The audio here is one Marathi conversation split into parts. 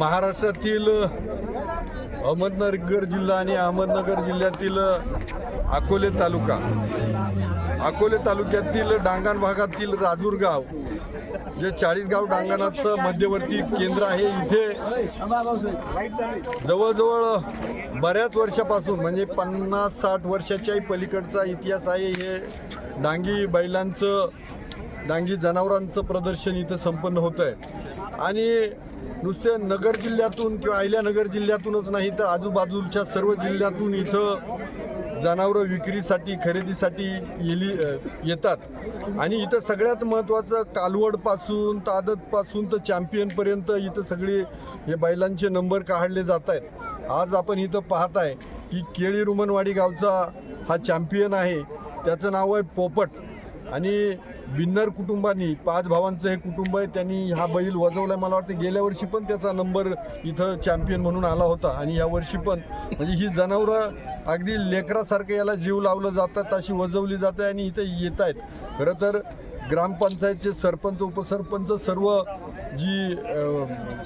महाराष्ट्रातील अहमदनगर जिल्हा आणि अहमदनगर जिल्ह्यातील अकोले तालुका. अकोले तालुक्यातील डांगण भागातील राजूर गाव जे चाळीसगाव डांगणाचं मध्यवर्ती केंद्र आहे इथे जवळजवळ बऱ्याच वर्षापासून म्हणजे पन्नास साठ वर्षाच्याही पलीकडचा इतिहास आहे हे डांगी बैलांचं डांगी जनावरांचं प्रदर्शन इथं संपन्न होतं आहे आणि नुसते नगर जिल्ह्यातून किंवा अहिल्यानगर जिल्ह्यातूनच नाही तर आजूबाजूच्या सर्व जिल्ह्यातून इथं जनावरं विक्रीसाठी खरेदीसाठी येली येतात. आणि इथं सगळ्यात महत्त्वाचं कालवडपासून तर आदतपासून तर चॅम्पियनपर्यंत इथं सगळे हे बैलांचे नंबर काढले जात आहेत आज आपण इथं पाहत आहे की केळी रुमनवाडी गावचा हा चॅम्पियन आहे. त्याचं नाव आहे पोपट. आणि बिन्नर कुटुंबानी पाच भावांचं हे कुटुंब आहे त्यांनी हा बैल वजवलाय. मला वाटतं गेल्या वर्षी पण त्याचा नंबर इथं चॅम्पियन म्हणून आला होता. आणि या वर्षी पण. म्हणजे ही जनावरं अगदी लेकरासारखं याला जीव लावलं जातात अशी वजवली जाते आणि इथं येत आहेत खरं तर ग्रामपंचायतचे सरपंच उपसरपंच सर्व जी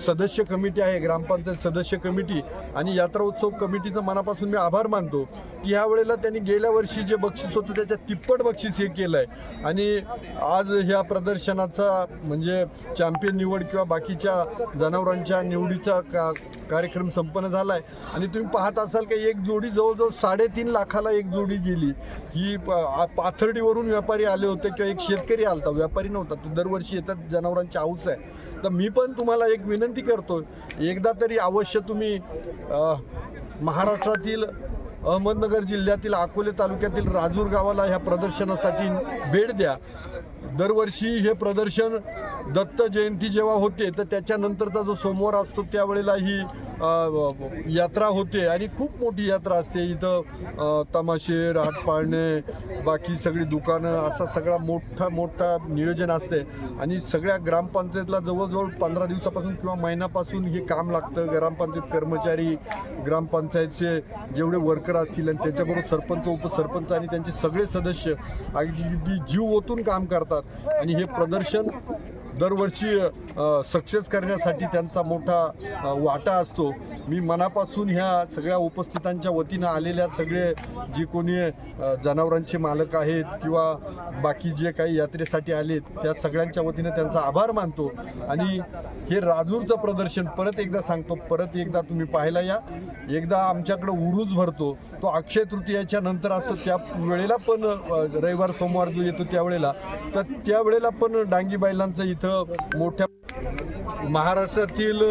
सदस्य कमिटी आहे ग्रामपंचायत सदस्य कमिटी आणि यात्रा उत्सव कमिटीचं मनापासून मी आभार मानतो की ह्या वेळेला त्यांनी गेल्या वर्षी जे बक्षीस होतं त्याच्या तिप्पट बक्षीस हे केलं आहे आणि आज ह्या प्रदर्शनाचा म्हणजे चॅम्पियन निवड किंवा बाकीच्या जनावरांच्या निवडीचा का कार्यक्रम संपन्न झाला आहे आणि तुम्ही पाहत असाल की एक जोडी जवळजवळ साडेतीन लाखाला एक जोडी गेली. ही प- आ- पाथर्डीवरून व्यापारी आले होते किंवा एक शेतकरी आलता. व्यापारी नव्हता तो दरवर्षी येतात जनावरांची आऊस आहे. तर मी पण तुम्हाला एक विनंती करतो एकदा तरी अवश्य तुम्ही महाराष्ट्रातील अहमदनगर जिल्ह्यातील अकोले तालुक्यातील राजूर गावाला ह्या प्रदर्शनासाठी भेट द्या. दरवर्षी हे प्रदर्शन दत्त जयंती जेव्हा होते तर त्याच्यानंतरचा जो सोमवार असतो त्यावेळेला ही यात्रा होते आणि खूप मोठी यात्रा असते. इथं तमाशे राट पाळणे बाकी सगळी दुकानं असा सगळा मोठा मोठा नियोजन असते. आणि सगळ्या ग्रामपंचायतला जवळजवळ पंधरा दिवसापासून किंवा महिन्यापासून हे काम लागतं. ग्रामपंचायत कर्मचारी ग्रामपंचायतचे जेवढे वर्कर असतील आणि त्याच्याबरोबर सरपंच उपसरपंच आणि त्यांचे सगळे सदस्य अगदी जीव ओतून काम करतात. आणि हे प्रदर्शन दरवर्षी सक्सेस करण्यासाठी त्यांचा मोठा वाटा असतो. मी मनापासून ह्या सगळ्या उपस्थितांच्या वतीनं आलेल्या सगळे जे कोणी जनावरांचे मालक आहेत किंवा बाकी जे काही यात्रेसाठी आलेत त्या सगळ्यांच्या वतीनं त्यांचा आभार मानतो. आणि हे राजूरचं प्रदर्शन परत एकदा सांगतो परत एकदा तुम्ही पाहायला या. एकदा आमच्याकडं उरूस भरतो. तो अक्षय तृतीयाच्या नंतर असतो. त्या वेळेला पण रविवार सोमवार जो येतो त्यावेळेला तर त्यावेळेला पण डांगी बैलांचं इथं मोठ्या महाराष्ट्रातील